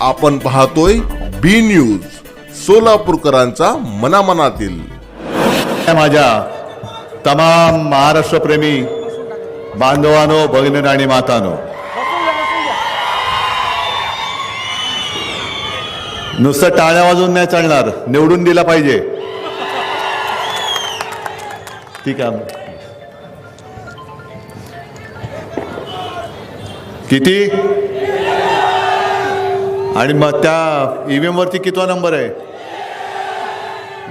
आपण पाहतोय बी न्यूज सोलापूरकरांचा मनामनातील. माझ्या तमाम महाराष्ट्रप्रेमी बांधवानो भगिनी आणि मातानो. नुसतं टाळ्या वाजून नाही चालणार निवडून दिला पाहिजे. ठीक आहे. किती? आणि मग त्या ईव्हीएम वरती कितवा नंबर आहे?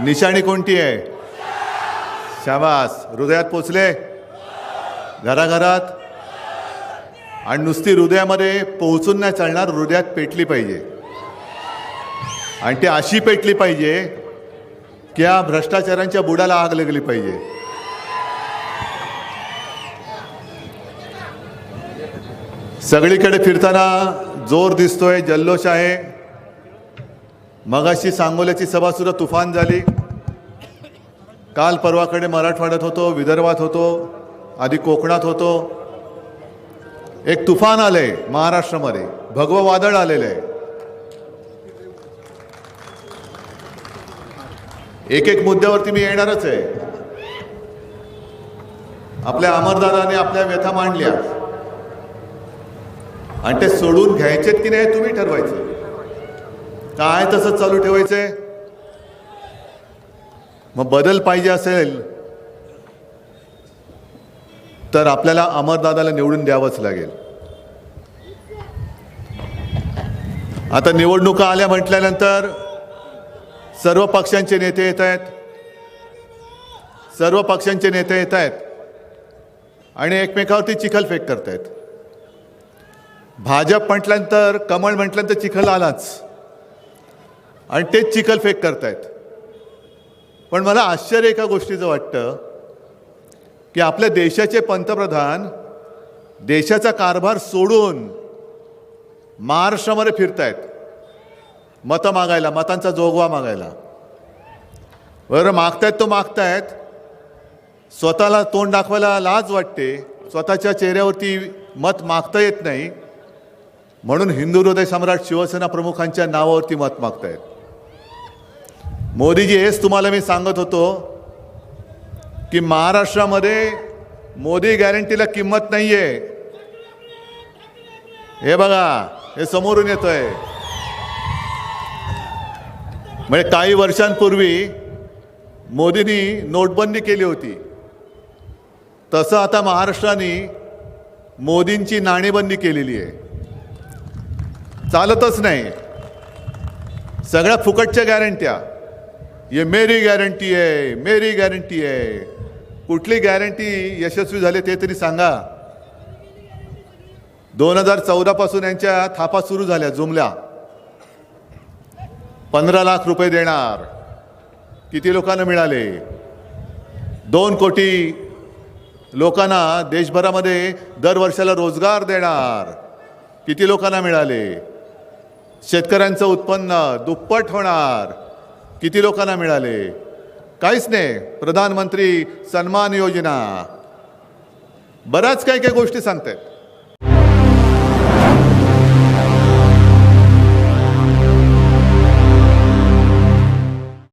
निशाणी कोणती आहे? शाबास. हृदयात पोचले? घराघरात? आणि नुसती हृदयामध्ये पोहोचून नाही चालणार हृदयात पेटली पाहिजे. आणि ती अशी पेटली पाहिजे की या भ्रष्टाचारांच्या बुडाला आग लागली पाहिजे. सगळीकडे फिरताना जोर दिसतोय जल्लोष आहे. मगाशी सांगोल्याची सभा सुद्धा तुफान झाली. काल परवाकडे मराठवाड्यात होतो विदर्भात होतो आधी कोकणात होतो. एक तुफान आलंय महाराष्ट्रामध्ये. भगवं वादळ आलेलं आहे एक एक मुद्द्यावरती मी येणारच आहे. आपल्या अमरदादाने आपल्या व्यथा मांडल्या. आणि ते सोडून घ्यायचेत की नाही तुम्ही ठरवायचं. काय तसंच चालू ठेवायचंय? मग बदल पाहिजे असेल तर आपल्याला अमरदादाला निवडून द्यावंच लागेल. आता निवडणुका आल्या म्हटल्यानंतर सर्व पक्षांचे नेते येत आहेत. सर्व पक्षांचे नेते येत आहेत. आणि एकमेकावरती चिखलफेक करतायत. भाजप म्हटल्यानंतर कमळ म्हटल्यानंतर चिखल आलाच. आणि तेच चिखलफेक करतायत. पण मला आश्चर्य एका गोष्टीचं वाटतं की आपल्या देशाचे पंतप्रधान देशाचा कारभार सोडून महाराष्ट्रामध्ये फिरतायत. मतं मागायला मतांचा जोगवा मागायला. बरं मागतायत तो मागतायत. स्वतःला तोंड दाखवायला लाज वाटते. स्वतःच्या चेहऱ्यावरती मत मागता येत नाही. म्हणून हिंदू हृदय सम्राट शिवसेना प्रमुखांच्या नावावरती मत मागतायत. मोदीजी हेच तुम्हाला मी सांगत होतो की महाराष्ट्रामध्ये मोदी गॅरंटीला किंमत नाही आहे हे बघा हे समोरून येतोय. म्हणजे काही वर्षांपूर्वी मोदींनी नोटबंदी केली होती. तसं आता महाराष्ट्राने मोदींची नाणेबंदी केलेली आहे. चालतच नाही. सगळ्या फुकटच्या गॅरंट्या ये मेरी गॅरंटी आहे मेरी गॅरंटी आहे. कुठली गॅरंटी यशस्वी झाली ते तरी सांगा. दोन हजार चौदापासून यांच्या थापा सुरू झाल्या जुमल्या. पंधरा लाख रुपये देणार. किती लोकांना मिळाले? दोन कोटी लोकांना देशभरामध्ये दर वर्षाला रोजगार देणार. किती लोकांना मिळाले? शेतकऱ्यांचं उत्पन्न दुप्पट होणार. किती लोकांना मिळाले? काहीच नाही. प्रधानमंत्री सन्मान योजना. बऱ्याच काही काही गोष्टी सांगतायत.